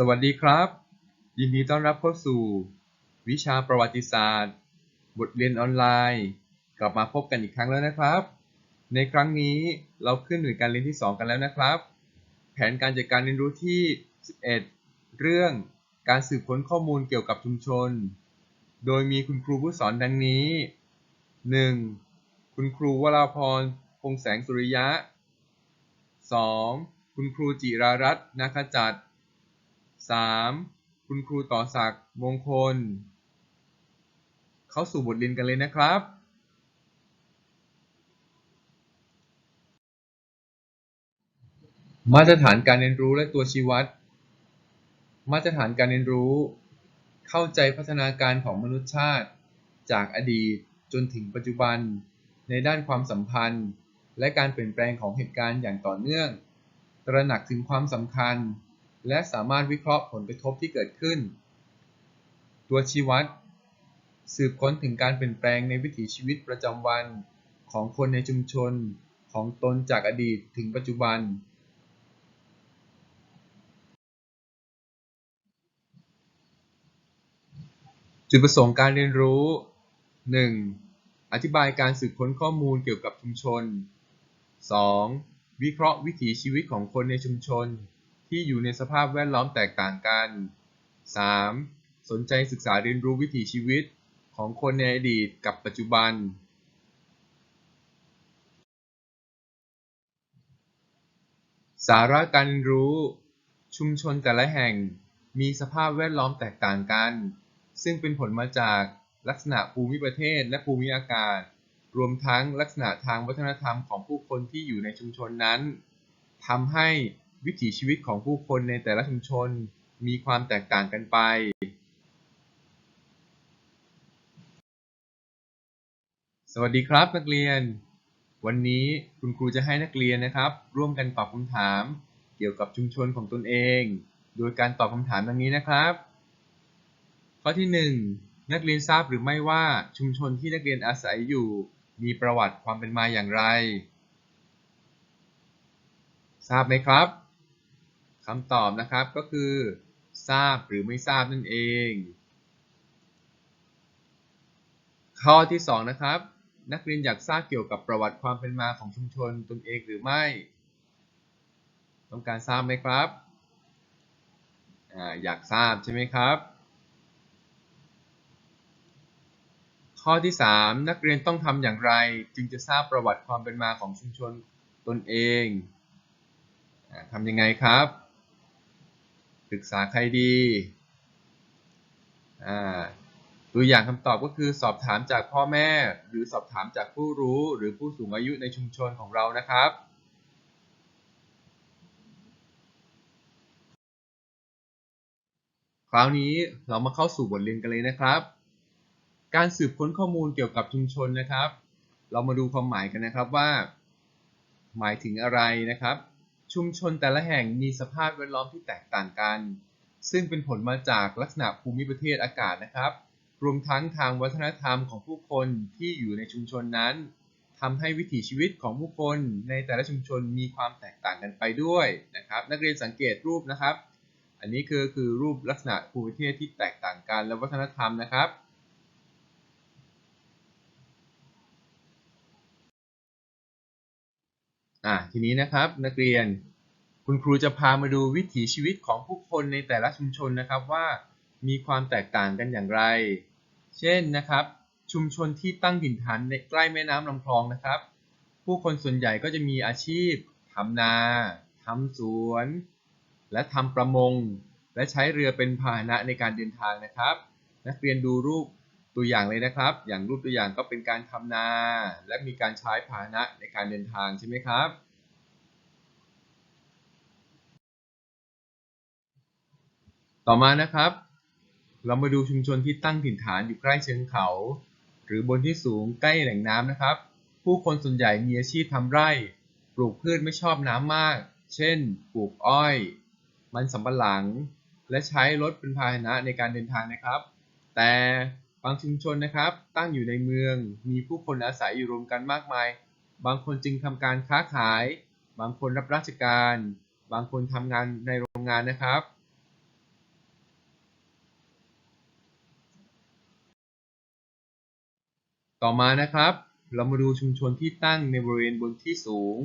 สวัสดีครับ ยินดีต้อนรับเข้าสู่ วิชาประวัติศาสตร์ บทเรียนออนไลน์ กลับมาพบกันอีกครั้งแล้วนะครับ ในครั้งนี้เราขึ้นหน่วยการเรียนที่ 2 กันแล้วนะครับ แผนการจัดการเรียนรู้ที่ 11 เรื่องการสืบค้นข้อมูลเกี่ยวกับชุมชน โดยมีคุณครูผู้สอนดังนี้ 1. คุณครูวราพรพงแสงสุริยะ 2. คุณครูจิรารัตน์นาคจัด 3. คุณครูต่อศักดิ์มงคล เข้าสู่บทเรียนกันเลยนะครับมาตรฐานการเรียนรู้และตัวชี้วัด มาตรฐานการเรียนรู้ เข้าใจพัฒนาการของมนุษยชาติ จากอดีตจนถึงปัจจุบัน ในด้านความสัมพันธ์ และการเปลี่ยนแปลงของเหตุการณ์อย่างต่อเนื่อง ตระหนักถึงความสำคัญ และสามารถวิเคราะห์ผลกระทบที่เกิดขึ้น ตัวชี้วัด สืบค้นถึงการเปลี่ยนแปลงในวิถีชีวิตประจำวัน ของคนในชุมชน ของตนจากอดีตถึงปัจจุบัน จุดประสงค์การเรียนรู้ 1. อธิบายการสืบค้นข้อมูลเกี่ยวกับชุมชน 2. วิเคราะห์วิถีชีวิตของคนในชุมชน ที่อยู่ในสภาพแวดล้อมแตกต่างกัน 3. สนใจศึกษาเรียนรู้วิถีชีวิตของคนในอดีตกับปัจจุบัน สาระการเรียนรู้ ชุมชนแต่ละแห่งมีสภาพแวดล้อมแตกต่างกัน ซึ่งเป็นผลมาจากลักษณะภูมิประเทศและภูมิอากาศ รวมทั้งลักษณะทางวัฒนธรรมของผู้คนที่อยู่ในชุมชนนั้นทำให้ วิถีชีวิตของผู้คนในแต่ละชุมชนมีความแตกต่างกันไป สวัสดีครับนักเรียน วันนี้คุณครูจะให้นักเรียนนะครับ ร่วมกันตอบคำถาม เกี่ยวกับชุมชนของตนเอง โดยการตอบคำถามดังนี้นะครับ ข้อที่ 1 นักเรียนทราบหรือไม่ว่าชุมชนที่นักเรียนอาศัยอยู่ มีประวัติความเป็นมาอย่างไร ทราบไหมครับ คำตอบนะครับก็คือ ทราบหรือไม่ทราบนั่นเอง ข้อที่ 2 นะครับ นักเรียนอยากทราบเกี่ยวกับประวัติความเป็นมาของชุมชนตนเองหรือไม่ ต้องการทราบไหมครับออยากทราบใช่ไหมครับ ข้อที่ 3 นักเรียนต้องทำอย่างไร จึงจะทราบประวัติความเป็นมาของชุมชนตนเองทำยังไงครับ ปรึกษาใครดีอ่าตัวอย่างคำตอบก็คือสอบถามจากพ่อแม่ หรือสอบถามจากผู้รู้หรือผู้สูงอายุในชุมชนของเรานะครับคราวนี้เรามาเข้าสู่บทเรียนกันเลยนะครับ การสืบค้นข้อมูลเกี่ยวกับชุมชนนะครับ เรามาดูความหมายกันนะครับว่า หมายถึงอะไรนะครับ ชุมชนแต่ละแห่งมีสภาพแวดล้อมที่แตกต่างกัน ซึ่งเป็นผลมาจากลักษณะภูมิประเทศอากาศนะครับ รวมทั้งทางวัฒนธรรมของผู้คนที่อยู่ในชุมชนนั้นทำให้วิถีชีวิตของผู้คนในแต่ละชุมชนมีความแตกต่างกันไปด้วยนะครับ นักเรียนสังเกตรูปนะครับ อันนี้คือคือรูปลักษณะภูมิประเทศที่แตกต่างกันและวัฒนธรรมนะครับ อะทีนี้นะครับนักเรียนคุณครูจะพามาดูวิถีชีวิตของผู้คนในแต่ละชุมชนนะครับว่ามีความแตกต่างกันอย่างไร เช่นนะครับ ชุมชนที่ตั้งถิ่นฐานในใกล้แม่น้ำลำคลองนะครับ ผู้คนส่วนใหญ่ก็จะมีอาชีพทำนาทำสวน และทำประมง และใช้เรือเป็นพาหนะในการเดินทางนะครับ นักเรียนดูรูป ตัวอย่างเลยนะครับ อย่างรูปตัวอย่างก็เป็นการทำนา และมีการใช้พาหนะในการเดินทางใช่ไหมครับ ต่อมานะครับ เรามาดูชุมชนที่ตั้งถิ่นฐานอยู่ใกล้เชิงเขา หรือบนที่สูงใกล้แหล่งน้ำนะครับ ผู้คนส่วนใหญ่มีอาชีพทำไร่ ปลูกพืชไม่ชอบน้ำมาก เช่น ปลูกอ้อย มันสำปะหลัง และใช้รถเป็นพาหนะในการเดินทางนะครับ แต่ บางชุมชนนะครับ ตั้งอยู่ในเมือง มีผู้คนอาศัยอยู่รวมกันมากมาย บางคนจึงทำการค้าขาย บางคนรับราชการ บางคนทำงานในโรงงานนะครับ ต่อมานะครับ เรามาดูชุมชนที่ตั้งในบริเวณบนที่สูง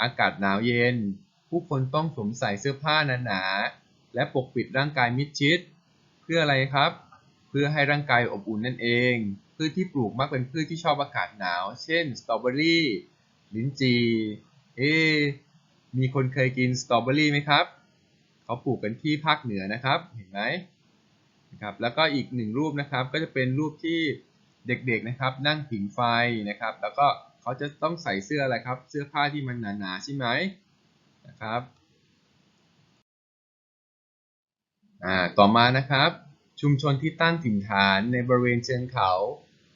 อากาศหนาวเย็น ผู้คนต้องสวมใส่เสื้อผ้าหนาๆและปกปิดร่างกายมิดชิด เพื่ออะไรครับ พื่อให้ร่างกายอบอุ่นนั่นเอง พืชที่ปลูกมักเป็นพืชที่ชอบอากาศหนาว เช่น สตรอเบอรี่ ลิ้นจีเอ๊มีคนเคยกินสตรอเบอรี่ไหมครับ เขาปลูกกันที่ภาคเหนือนะครับ เห็นไหมนะครับ แล้วก็อีกหนึ่งรูปนะครับ ก็จะเป็นรูปที่เด็กๆนะครับ นั่งผิงไฟนะครับ แล้วก็เขาจะต้องใส่เสื้ออะไรครับ เสื้อผ้าที่มันหนาๆใช่ไหมนะครับ อ่า ต่อมานะครับ ชุมชนที่ตั้งถิ่นฐานในบริเวณเชิงเขา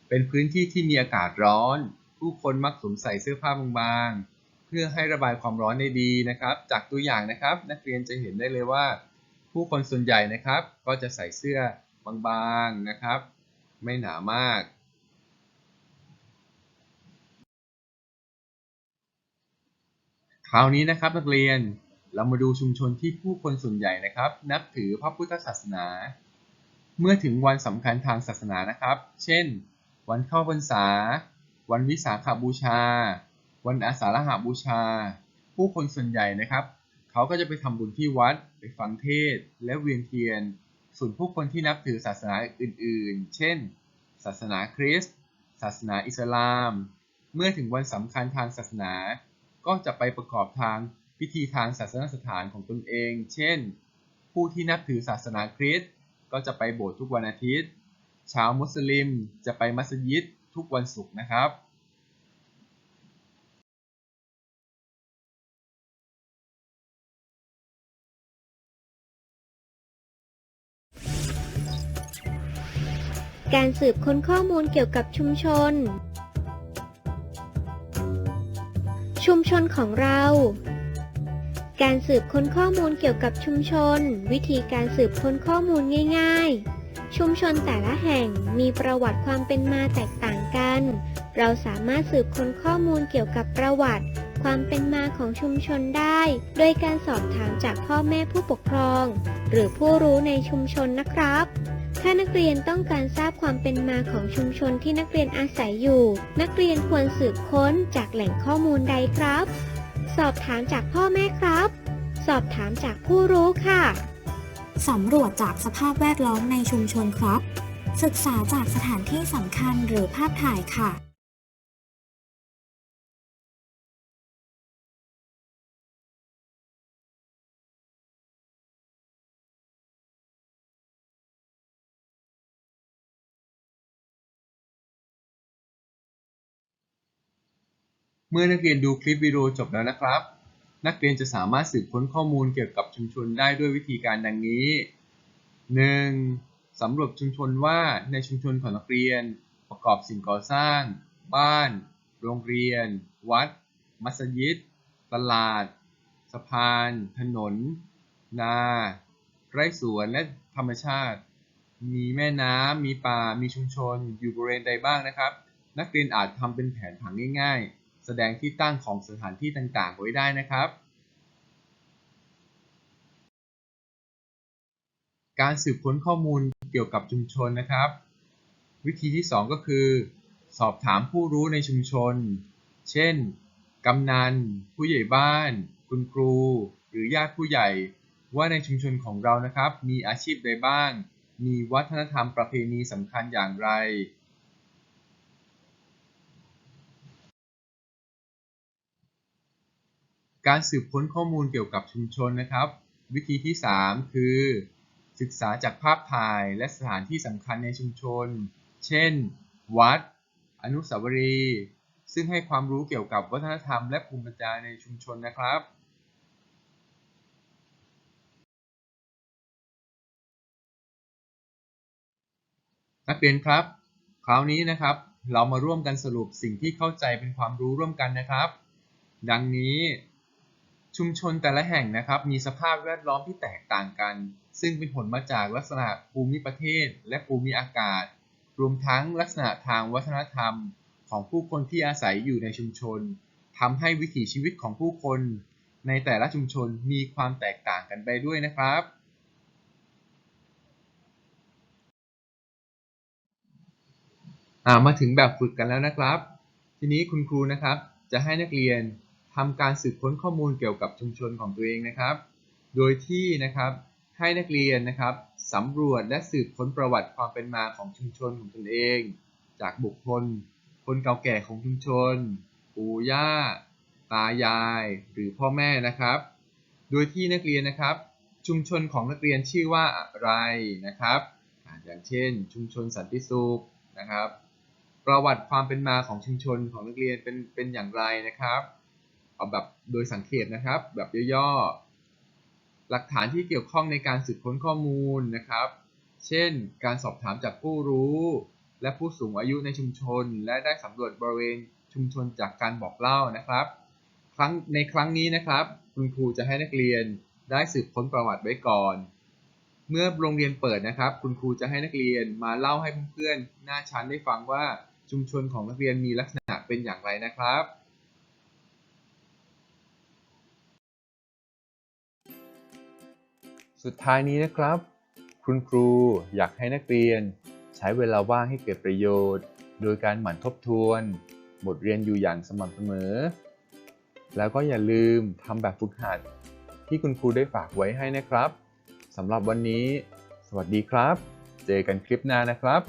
เป็นพื้นที่ที่มีอากาศร้อน ผู้คนมักสวมใส่เสื้อผ้าบางๆ เพื่อให้ระบายความร้อนได้ดีนะครับ จากตัวอย่างนะครับ นักเรียนจะเห็นได้เลยว่า ผู้คนส่วนใหญ่นะครับ ก็จะใส่เสื้อบางๆนะครับ ไม่หนามาก คราวนี้นะครับนักเรียนเรามาดูชุมชนที่ผู้คนส่วนใหญ่นะครับ นับถือพระพุทธศาสนา เมื่อถึงวันสำคัญทางศาสนานะครับ เช่น วันเข้าพรรษา วันวิสาขบูชา วันอาสาฬหบูชา ผู้คนส่วนใหญ่นะครับ เขาก็จะไปทำบุญที่วัด ไปฟังเทศ และเวียนเทียน ส่วนผู้คนที่นับถือศาสนาอื่น ๆ เช่น ศาสนาคริสต์ ศาสนาอิสลาม เมื่อถึงวันสำคัญทางศาสนา ก็จะไปประกอบทางพิธีทางศาสนสถานของตนเอง เช่น ผู้ที่นับถือศาสนาคริสต์ ก็จะไปโบสถ์ทุกวันอาทิตย์ ชาวมุสลิมจะไปมัสยิดทุกวันศุกร์นะครับการสืบค้นข้อมูลเกี่ยวกับชุมชน ชุมชนของเรา การสืบค้นข้อมูลเกี่ยวกับชุมชน วิธีการสืบค้นข้อมูลง่าย ๆ ชุมชนแต่ละแห่งมีประวัติความเป็นมาแตกต่างกัน เราสามารถสืบค้นข้อมูลเกี่ยวกับประวัติ ความเป็นมาของชุมชนได้ โดยการสอบถามจากพ่อแม่ผู้ปกครอง หรือผู้รู้ในชุมชนนะครับถ้านักเรียนต้องการทราบความเป็นมาของชุมชนที่นักเรียนอาศัยอยู่ นักเรียนควรสืบค้นจากแหล่งข้อมูลใดครับ สอบถามจากพ่อแม่ครับ สอบถามจากผู้รู้ค่ะ สำรวจจากสภาพแวดล้อมในชุมชนครับ ศึกษาจากสถานที่สำคัญหรือภาพถ่ายค่ะ เมื่อนักเรียนดูคลิปวิดีโอจบแล้วนะครับ นักเรียนจะสามารถสืบค้นข้อมูลเกี่ยวกับชุมชนได้ด้วยวิธีการดังนี้ 1. สำรวจชุมชนว่าในชุมชนของนักเรียน ประกอบสิ่งก่อสร้าง บ้าน โรงเรียน วัด มัสยิด ตลาด สะพาน ถนน นา ไร่สวนและธรรมชาติ มีแม่น้ำ มีป่า มีชุมชน อยู่บริเวณใดบ้างนะครับ นักเรียนอาจทำเป็นแผนผังง่ายๆ แสดงที่ตั้งของสถานที่ต่างๆ ไว้ได้นะครับ การสืบค้นข้อมูลเกี่ยวกับชุมชนนะครับ วิธีที่ 2 ก็คือ สอบถามผู้รู้ในชุมชน เช่น กำนัน ผู้ใหญ่บ้าน คุณครู หรือญาติผู้ใหญ่ ว่าในชุมชนของเรานะครับ มีอาชีพใดบ้าง มีวัฒนธรรมประเพณีสำคัญอย่างไร การสืบค้นข้อมูลเกี่ยวกับชุมชนนะครับ วิธีที่ 3 คือ ศึกษาจากภาพถ่ายและสถานที่สำคัญในชุมชน เช่น วัด อนุสาวรีย์ซึ่งให้ความรู้เกี่ยวกับวัฒนธรรมและภูมิปัญญาในชุมชนนะครับ นักเรียนครับ คราวนี้นะครับ เรามาร่วมกันสรุปสิ่งที่เข้าใจเป็นความรู้ร่วมกันนะครับ ดังนี้ ชุมชนแต่ละแห่งนะครับมีสภาพแวดล้อมที่แตกต่างกัน ซึ่งเป็นผลมาจากลักษณะภูมิประเทศ และภูมิอากาศ รวมทั้งลักษณะทางวัฒนธรรม ของผู้คนที่อาศัยอยู่ในชุมชนทำให้วิถีชีวิตของผู้คน ในแต่ละชุมชนมีความแตกต่างกันไปด้วยนะครับ มาถึงแบบฝึกกันแล้วนะครับ ทีนี้คุณครูนะครับจะให้นักเรียน ทำการสืบค้นข้อมูลเกี่ยวกับชุมชนของตัวเองนะครับ โดยที่นะครับให้นักเรียนนะครับสำรวจและสืบค้นประวัติความเป็นมาของชุมชนของตนเอง จากบุคคล คนเก่าแก่ของชุมชน ปู่ย่า ตายาย หรือพ่อแม่นะครับ โดยที่นักเรียนนะครับ ชุมชนของนักเรียนชื่อว่าอะไรนะครับอ่าอย่างเช่น ชุมชนสันติสุขนะครับ ประวัติความเป็นมาของชุมชนของนักเรียนเป็นเป็นอย่างไรนะครับ เอาแบบโดยสังเขปนะครับ แบบย่อๆ หลักฐานที่เกี่ยวข้องในการสืบค้นข้อมูลนะครับ เช่น การสอบถามจากผู้รู้ และผู้สูงอายุในชุมชน และได้สำรวจบริเวณชุมชนจากการบอกเล่านะครับ ครั้งในครั้งนี้นะครับ คุณครูจะให้นักเรียนได้สืบค้นประวัติไว้ก่อน เมื่อโรงเรียนเปิดนะครับ คุณครูจะให้นักเรียนมาเล่าให้เพื่อนๆหน้าชั้นได้ฟังว่าชุมชนของนักเรียนมีลักษณะเป็นอย่างไรนะครับ สุดท้ายนี้นะครับ คุณครูอยากให้นักเรียน ใช้เวลาว่างให้เกิดประโยชน์ โดยการหมั่นทบทวน บทเรียนอยู่อย่างสม่ำเสมอ แล้วก็อย่าลืมทำแบบฝึกหัด ที่คุณครูได้ฝากไว้ให้นะครับสำหรับวันนี้ สวัสดีครับ เจอกันคลิปหน้านะครับ